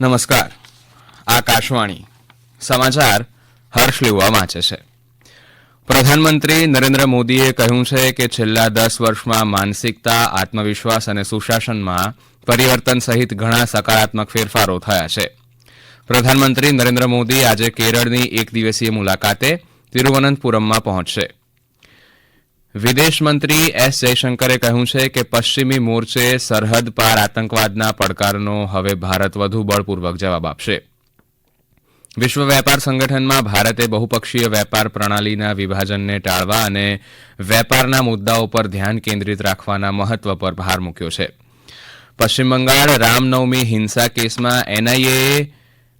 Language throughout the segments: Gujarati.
નમસ્કાર. આકાશવાણી. સમાચાર હર્ષ લેવા વાંચે છે. પ્રધાનમંત્રી નરેન્દ્ર મોદીએ કહ્યું છે કે છેલ્લા દસ વર્ષમાં માનસિકતા, આત્મવિશ્વાસ અને સુશાસનમાં પરિવર્તન સહિત ઘણા સકારાત્મક ફેરફારો થયા છે. પ્રધાનમંત્રી નરેન્દ્ર મોદી આજે કેરળની એક દિવસીય મુલાકાતે તિરુવનંતપુરમમાં પહોંચશે. વિદેશ મંત્રી એસ જયશંકરે કહ્યું છે કે પશ્ચિમી મોરચે સરહદ પાર આતંકવાદના પડકારનો હવે ભારત વધુ બળપૂર્વક જવાબ આપશે. વિશ્વ વેપાર સંગઠનમાં ભારતે બહુપક્ષીય વેપાર પ્રણાલીના વિભાજનને ટાળવા અને વેપારના મુદ્દાઓ પર ધ્યાન કેન્દ્રિત રાખવાના મહત્વ પર ભાર મૂક્યો છે. પશ્ચિમ બંગાળ રામનવમી હિંસા કેસમાં એનઆઈએએ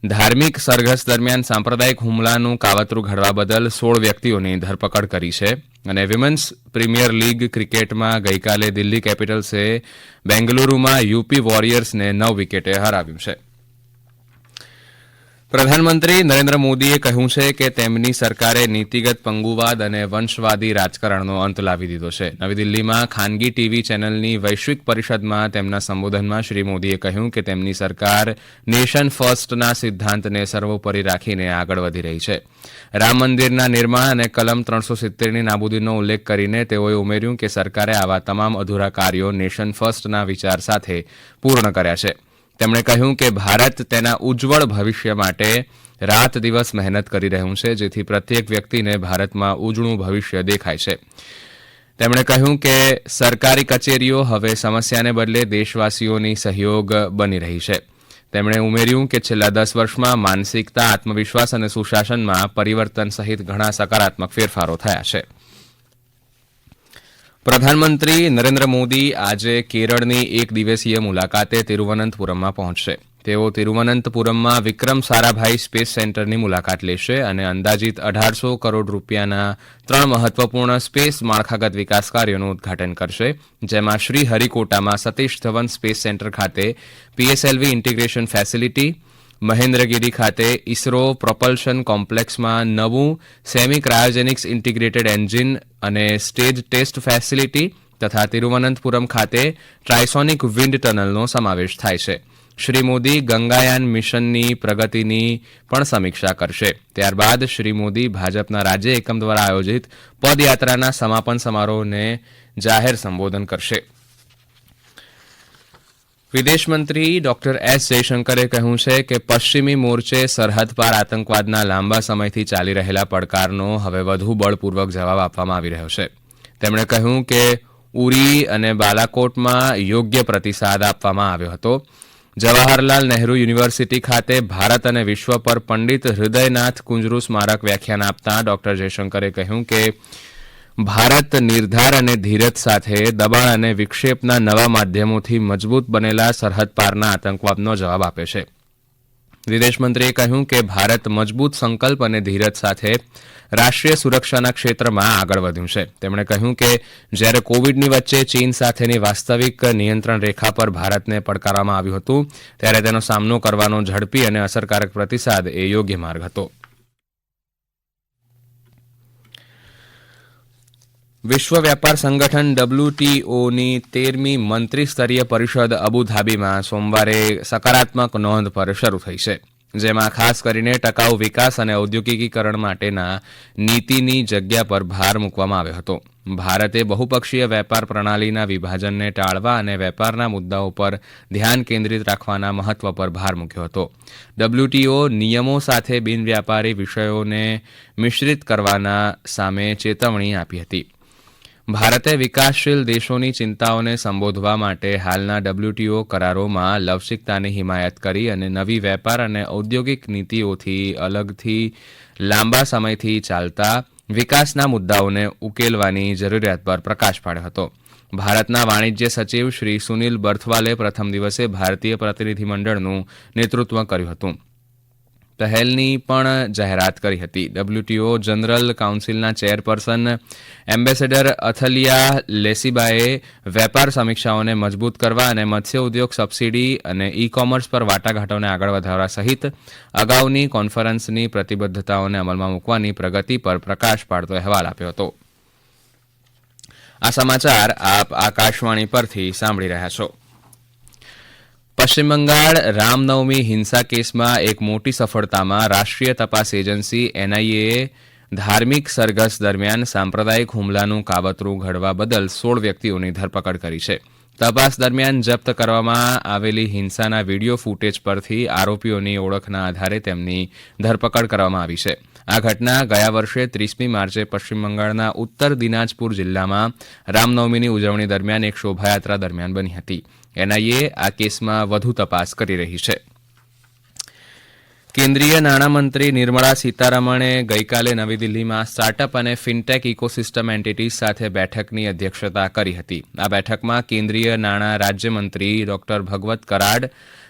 ધાર્મિક સરઘસ દરમિયાન સાંપ્રદાયિક હુમલાનું કાવતરું ઘડવા બદલ સોળ વ્યક્તિઓની ધરપકડ કરી છે. અને વિમેન્સ પ્રીમિયર લીગ ક્રિકેટમાં ગઈકાલે દિલ્હી કેપિટલ્સે બેંગલુરુમાં યુપી વોરિયર્સને નવ વિકેટે હરાવ્યું છે. પ્રધાનમંત્રી નરેન્દ્ર મોદીએ કહ્યું છે કે તેમની સરકારે નીતિગત પંગુવાદ અને વંશવાદી રાજકારણનો અંત લાવી દીધો છે. નવી દિલ્હીમાં ખાનગી ટીવી ચેનલની વૈશ્વિક પરિષદમાં તેમના સંબોધનમાં શ્રી મોદીએ કહ્યું કે તેમની સરકાર નેશન ફર્સ્ટના સિદ્ધાંતને સર્વોપરી રાખીને આગળ વધી રહી છે. રામ મંદિરના નિર્માણ અને કલમ ત્રણસો સિત્તેરની નાબૂદીનો ઉલ્લેખ કરીને તેઓએ ઉમેર્યું કે સરકારે આવા તમામ અધૂરા કાર્યો નેશન ફર્સ્ટના વિચાર સાથે પૂર્ણ કર્યા છે. તેમણે કહ્યું કે ભારત તેના ઉજ્જવળ ભવિષ્ય માટે રાત દિવસ મહેનત કરી રહ્યું છે, જેથી પ્રત્યેક વ્યક્તિને ભારતમાં ઉજળું ભવિષ્ય દેખાય છે. તેમણે કહ્યું કે સરકારી કચેરીઓ હવે સમસ્યાને બદલે દેશવાસીઓની સહયોગ બની રહી છે. તેમણે ઉમેર્યું કે છેલ્લા દસ વર્ષમાં માનસિકતા, આત્મવિશ્વાસ અને સુશાસનમાં પરિવર્તન સહિત ઘણા સકારાત્મક ફેરફારો થયા છે. પ્રધાનમંત્રી નરેન્દ્ર મોદી આજે કેરળની એક દિવસીય મુલાકાતે તિરુવનંતપુરમમાં પહોંચશે. તેઓ તિરુવનંતપુરમમાં વિક્રમ સારાભાઈ સ્પેસ સેન્ટરની મુલાકાત લેશે અને અંદાજિત અઢારસો કરોડ રૂપિયાના ત્રણ મહત્વપૂર્ણ સ્પેસ માળખાગત વિકાસ કાર્યોનું ઉદઘાટન કરશે, જેમાં શ્રી હરિકોટામાં સતીશ ધવન સ્પેસ સેન્ટર ખાતે પીએસએલવી ઇન્ટિગ્રેશન ફેસિલિટી મહેન્દ્રગીરી ખાતે ઇસરો પ્રોપલ્શન કોમ્પ્લેક્સમાં નવું સેમી ક્રાયોજેનિક્સ ઇન્ટિગ્રેટેડ એન્જિન અને સ્ટેજ ટેસ્ટ ફેસિલિટી તથા તિરુવનંતપુરમ ખાતે ટ્રાયસોનિક વિન્ડ ટનલનો સમાવેશ થાય છે. શ્રી મોદી ગંગાયાન મિશનની પ્રગતિની પણ સમીક્ષા કરશે. ત્યારબાદ શ્રી મોદી ભાજપના રાજ્ય એકમ દ્વારા આયોજિત પદયાત્રાના સમાપન સમારોહને જાહેર સંબોધન કરશે. વિદેશમંત્રી ડોક્ટર એસ જયશંકરે કહ્યું છે કે પશ્ચિમી મોરચે સરહદ પાર આતંકવાદના લાંબા સમયથી ચાલી રહેલા પડકારનો હવે વધુ બળપૂર્વક જવાબ આપવામાં આવી રહ્યો છે. તેમણે કહ્યું કે ઉરી અને બાલાકોટમાં યોગ્ય પ્રતિસાદ આપવામાં આવ્યો હતો. જવાહરલાલ નહેરુ યુનિવર્સિટી ખાતે ભારત અને વિશ્વ પર પંડિત હૃદયનાથ કુંજરુ સ્મારક વ્યાખ્યાન આપતા ડોક્ટર જયશંકરે કહ્યું કે ભારત નિર્ધાર અને ધીરજ સાથે દબાણ અને વિક્ષેપના નવા માધ્યમોથી મજબૂત બનેલા સરહદ પારના આતંકવાદનો જવાબ આપે છે. વિદેશમંત્રીએ કહ્યું કે ભારત મજબૂત સંકલ્પ અને ધીરજ સાથે રાષ્ટ્રીય સુરક્ષાના ક્ષેત્રમાં આગળ વધ્યું છે. તેમણે કહ્યું કે જ્યારે કોવિડની વચ્ચે ચીન સાથેની વાસ્તવિક નિયંત્રણ રેખા પર ભારતને પડકારવામાં આવ્યું હતું, ત્યારે તેનો સામનો કરવાનો ઝડપી અને અસરકારક પ્રતિસાદ એ યોગ્ય માર્ગ હતો. વિશ્વ વ્યાપાર સંગઠન ડબલ્યુટીઓની તેરમી મંત્રી સ્તરીય પરિષદ અબુધાબીમાં સોમવારે સકારાત્મક નોંધ પર શરૂ થઈ છે, જેમાં ખાસ કરીને ટકાઉ વિકાસ અને ઔદ્યોગિકીકરણ માટેના નીતિની જગ્યા પર ભાર મૂકવામાં આવ્યો હતો. ભારતે બહુપક્ષીય વેપાર પ્રણાલીના વિભાજનને ટાળવા અને વેપારના મુદ્દાઓ પર ધ્યાન કેન્દ્રિત રાખવાના મહત્વ પર ભાર મૂક્યો હતો. ડબલ્યુટીઓ નિયમો સાથે બિનવ્યાપારી વિષયોને મિશ્રિત કરવાના સામે ચેતવણી આપી હતી. ભારતે વિકાસશીલ દેશોની ચિંતાઓને સંબોધવા માટે હાલના ડબલ્યુટીઓ કરારોમાં લવચિકતાની હિમાયત કરી અને નવી વેપાર અને ઔદ્યોગિક નીતિઓથી અલગથી લાંબા સમયથી ચાલતા વિકાસના મુદ્દાઓને ઉકેલવાની જરૂરિયાત પર પ્રકાશ પાડ્યો હતો. ભારતના વાણિજ્ય સચિવ શ્રી સુનિલ બર્થવાલે પ્રથમ દિવસે ભારતીય પ્રતિનિધિમંડળનું નેતૃત્વ કર્યું હતું. પહેલની પણ જાહેરાત કરી હતી. ડબલ્યુટીઓ જનરલ કાઉન્સિલના ચેરપર્સન એમ્બેસેડર અથલિયા લેસીબાએ વેપાર સમીક્ષાઓને મજબૂત કરવા અને મત્સ્ય ઉદ્યોગ સબસિડી અને ઈ કોમર્સ પર વાટાઘાટોને આગળ વધારવા સહિત અગાઉની કોન્ફરન્સની પ્રતિબદ્ધતાઓને અમલમાં મૂકવાની પ્રગતિ પર પ્રકાશ પાડતો અહેવાલ આપ્યો હતો. આ સમાચાર આપ આકાશવાણી પરથી સાંભળી રહ્યા છો. પશ્ચિમ બંગાળ રામનવમી હિંસા કેસમાં એક મોટી સફળતામાં રાષ્ટ્રીય તપાસ એજન્સી એનઆઈએએ ધાર્મિક સરઘસ દરમિયાન સાંપ્રદાયિક હુમલાનું કાવતરું ઘડવા બદલ સોળ વ્યક્તિઓની ધરપકડ કરી છે. તપાસ દરમિયાન જપ્ત કરવામાં આવેલી હિંસાના વીડિયો ફૂટેજ પરથી આરોપીઓની ઓળખના આધારે તેમની ધરપકડ કરવામાં આવી છે. આ ઘટના ગયા વર્ષે ત્રીસમી માર્ચે પશ્ચિમ બંગાળના ઉત્તર દિનાજપુર જિલ્લામાં રામનવમીની ઉજવણી દરમિયાન એક શોભાયાત્રા દરમિયાન બની હતી. એનઆઈએ આ કેસમાં વધુ તપાસ કરી રહી છે. કેન્દ્રીય નાણામંત્રી નિર્મળા સીતારમણે ગઈકાલે નવી દિલ્હીમાં સ્ટાર્ટઅપ અને ફિનટેક ઇકોસિસ્ટમ એન્ટિટીઝ સાથે બેઠકની અધ્યક્ષતા કરી હતી. આ બેઠકમાં કેન્દ્રીય નાણાં રાજ્યમંત્રી ડોક્ટર ભગવત કરાડ,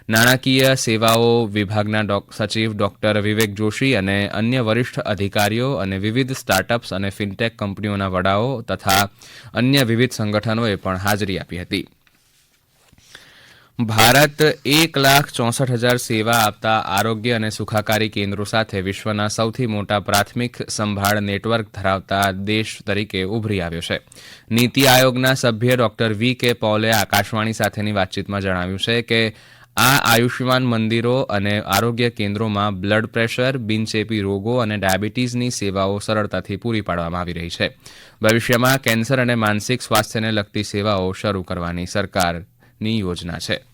નાણાકીય સેવાઓ વિભાગના સચિવ ડોક્ટર વિવેક જોશી અને અન્ય વરિષ્ઠ અધિકારીઓ અને વિવિધ સ્ટાર્ટઅપ્સ અને ફિનટેક કંપનીઓના વડાઓ તથા અન્ય વિવિધ સંગઠનોએ પણ હાજરી આપી હતી. ભારત એક લાખ ચોસઠ હજાર સેવા આપતા આરોગ્ય અને સુખાકારી કેન્દ્રો સાથે વિશ્વના સૌથી મોટા પ્રાથમિક સંભાળ નેટવર્ક ધરાવતા દેશ તરીકે ઉભરી આવ્યો છે. નીતિ આયોગના સભ્ય ડોક્ટર વી કે પોલે આકાશવાણી સાથેની વાતચીતમાં જણાવ્યું છે કે આ આયુષ્યમાન મંદિરો અને આરોગ્ય કેન્દ્રોમાં બ્લડ પ્રેશર, બિનચેપી રોગો અને ડાયાબિટીસની સેવાઓ સરળતાથી પૂરી પાડવામાં આવી રહી છે. ભવિષ્યમાં કેન્સર અને માનસિક સ્વાસ્થ્યને લગતી સેવાઓ શરૂ કરવાની સરકારની યોજના છે.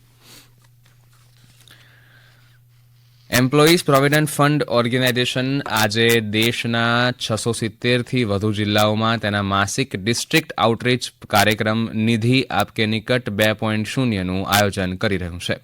એમ્પ્લોઈઝ પ્રોવિડન્ટ ફંડ ઓર્ગેનાઇઝેશન આજે દેશના છસો સિત્તેરથી વધુ જિલ્લાઓમાં તેના માસિક ડિસ્ટ્રિક્ટ આઉટરીચ કાર્યક્રમ નિધિ આપકે નિકટ બે પોઈન્ટ શૂન્યનું આયોજન કરી રહ્યું છે.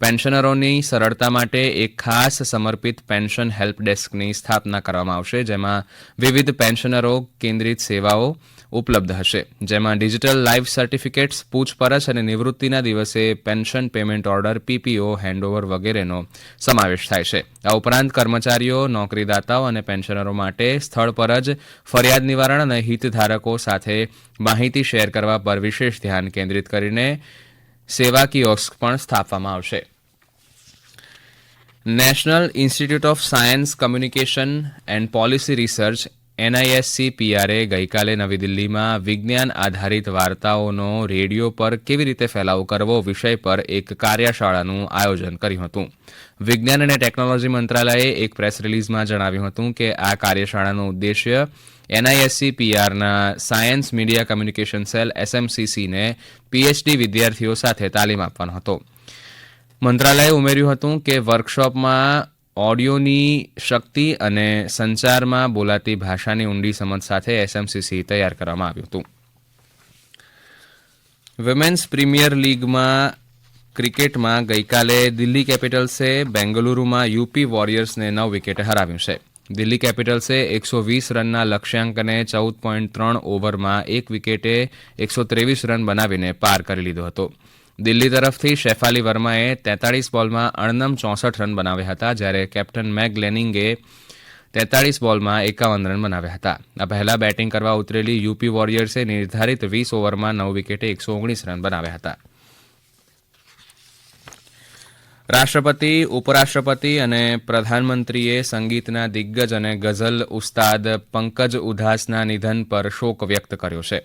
પેન્શનરોની સરળતા માટે એક ખાસ સમર્પિત પેન્શન હેલ્પ ડેસ્કની સ્થાપના કરવામાં આવશે, જેમાં વિવિધ પેન્શનરો કેન્દ્રિત સેવાઓ ઉપલબ્ધ હશે. જેમાં ડિજિટલ લાઈફ સર્ટિફિકેટ્સ, પૂછપરછ અને નિવૃત્તિના દિવસે pension payment order, PPO, handover વગેરેનો સમાવેશ થાય છે. આ ઉપરાંત કર્મચારીઓ, નોકરીદાતાઓ અને પેન્શનરો માટે સ્થળ પર જ ફરિયાદ નિવારણ અને હિતધારકો સાથે માહિતી શેર કરવા પર વિશેષ ધ્યાન કેન્દ્રિત કરીને સેવા કિયોસ્ક પણ સ્થાપવામાં આવશે. National institute of science, communication and policy research NISC પીઆરએ ગઈકાલે નવી દિલ્હીમાં વિજ્ઞાન આધારિત વાર્તાઓનો રેડિયો પર કેવી રીતે ફેલાવો કરવો વિષય પર એક કાર્યશાળાનું આયોજન કર્યું હતું. વિજ્ઞાન અને ટેકનોલોજી મંત્રાલયે એક પ્રેસ રિલીઝમાં જણાવ્યું હતું કે આ કાર્યશાળાનો ઉદ્દેશ્ય એનઆઈએસસી પીઆરના સાયન્સ, મીડિયા, કમ્યુનિકેશન સેલ એસએમસીસીને પીએચડી વિદ્યાર્થીઓ સાથે તાલીમ આપવાનો હતો. મંત્રાલયે ઉમેર્યું હતું કે વર્કશોપમાં ઓડિયોની શક્તિ અને સંચારમાં બોલાતી ભાષાની ઊંડી સમજ સાથે એસએમસીસી તૈયાર કરવામાં આવ્યું હતું. વિમેન્સ પ્રીમિયર લીગમાં ક્રિકેટમાં ગઈકાલે દિલ્હી કેપિટલ્સે બેંગલુરુમાં યુપી વોરિયર્સને નવ વિકેટે હરાવ્યું છે. દિલ્હી કેપિટલ્સે એકસો વીસ રનના લક્ષ્યાંકને ચૌદ પોઈન્ટ ત્રણ ઓવરમાં એક વિકેટે એકસો ત્રેવીસ રન બનાવીને પાર કરી લીધો હતો. દિલ્હી તરફથી શેફાલી વર્માએ તેતાળીસ બોલમાં અણનમ ચોસઠ રન બનાવ્યા હતા, જ્યારે કેપ્ટન મેગ લેનિંગે તેતાળીસ બોલમાં એકાવન રન બનાવ્યા હતા. આ પહેલા બેટિંગ કરવા ઉતરેલી યુપી વોરિયર્સે નિર્ધારિત વીસ ઓવરમાં નવ વિકેટે એકસો ઓગણીસ રન બનાવ્યા હતા. રાષ્ટ્રપતિ, ઉપરાષ્ટ્રપતિ અને પ્રધાનમંત્રીએ સંગીતના દિગ્ગજ અને ગઝલ ઉસ્તાદ પંકજ ઉધાસના નિધન પર શોક વ્યક્ત કર્યો છે.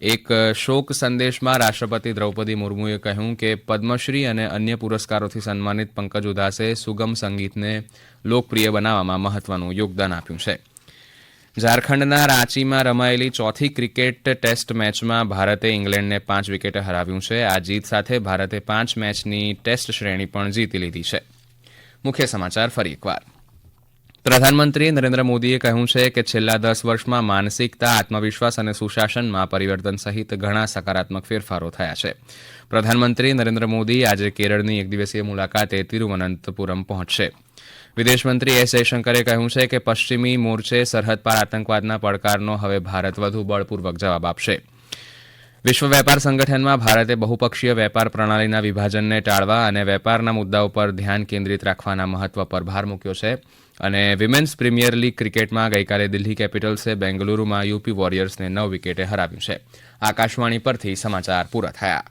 એક શોક સંદેશમાં રાષ્ટ્રપતિ દ્રૌપદી મુર્મુએ કહ્યું કે પદ્મશ્રી અને અન્ય પુરસ્કારોથી સન્માનિત પંકજ ઉદાસે સુગમ સંગીતને લોકપ્રિય બનાવવામાં મહત્વનું યોગદાન આપ્યું છે. ઝારખંડના રાંચીમાં રમાયેલી ચોથી ક્રિકેટ ટેસ્ટ મેચમાં ભારતે ઇંગ્લેન્ડને પાંચ વિકેટે હરાવ્યું છે. આ જીત સાથે ભારતે પાંચ મેચની ટેસ્ટ શ્રેણી પણ જીતી લીધી છે. મુખ્ય સમાચાર ફરી એકવાર. પ્રધાનમંત્રી નરેન્દ્ર મોદીએ કહ્યું છે કે છેલ્લા દસ વર્ષમાં માનસિકતા, આત્મવિશ્વાસ અને સુશાસનમાં પરિવર્તન સહિત ઘણા સકારાત્મક ફેરફારો થયા છે. પ્રધાનમંત્રી નરેન્દ્ર મોદી આજે કેરળની એક દિવસીય મુલાકાતે તિરુવનંતપુરમ પહોંચશે. વિદેશમંત્રી એસ જયશંકરે કહ્યું છે કે પશ્ચિમી મોરચે સરહદ પાર આતંકવાદના પડકારનો હવે ભારત વધુ બળપૂર્વક જવાબ આપશે. વિશ્વ વેપાર સંગઠનમાં ભારતે બહુપક્ષીય વેપાર પ્રણાલીના વિભાજનને ટાળવા અને વેપારના મુદ્દાઓ પર ધ્યાન કેન્દ્રિત રાખવાના મહત્વ પર ભાર મૂક્યો છે. અને વિમેન્સ પ્રીમિયર લીગ ક્રિકેટમાં ગઈકાલે દિલ્હી કેપિટલ્સે બેંગલુરુમાં યુપી વોરિયર્સને નવ વિકેટે હરાવ્યું છે. આકાશવાણી પરથી સમાચાર પૂરા થયા.